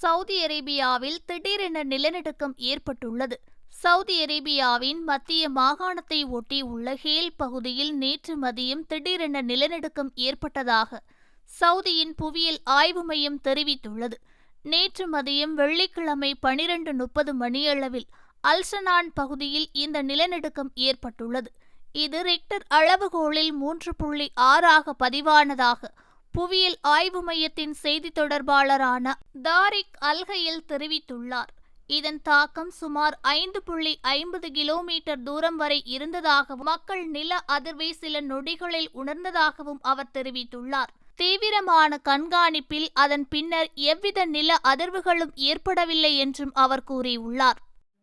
Saudi அரேபியாவில் திடீரென நிலநடுக்கம் ஏற்பட்டுள்ளது. சவுதி அரேபியாவின் மத்திய மாகாணத்தை ஒட்டி உள்ள ஹேல் பகுதியில் நேற்று மதியம் திடீரென நிலநடுக்கம் ஏற்பட்டதாக சவுதியின் புவியியல் ஆய்வு மையம் தெரிவித்துள்ளது. நேற்று மதியம் வெள்ளிக்கிழமை பனிரெண்டு முப்பது மணியளவில் அல்சனான் பகுதியில் இந்த நிலநடுக்கம் ஏற்பட்டுள்ளது. இது ரிக்டர் அளவுகோலில் மூன்று புள்ளி ஆறாக பதிவானதாக புவியியல் ஆய்வு மையத்தின் செய்தி தொடர்பாளரான தாரிக் அல்கையில் தெரிவித்துள்ளார். இதன் தாக்கம் சுமார் ஐந்து புள்ளி ஐம்பது கிலோமீட்டர் தூரம் வரை இருந்ததாகவும் மக்கள் நில அதிர்வை சில நொடிகளில் உணர்ந்ததாகவும் அவர் தெரிவித்துள்ளார். தீவிரமான கண்காணிப்பில் அதன் பின்னர் எவ்வித நில அதிர்வுகளும் ஏற்படவில்லை என்றும் அவர் கூறியுள்ளார்.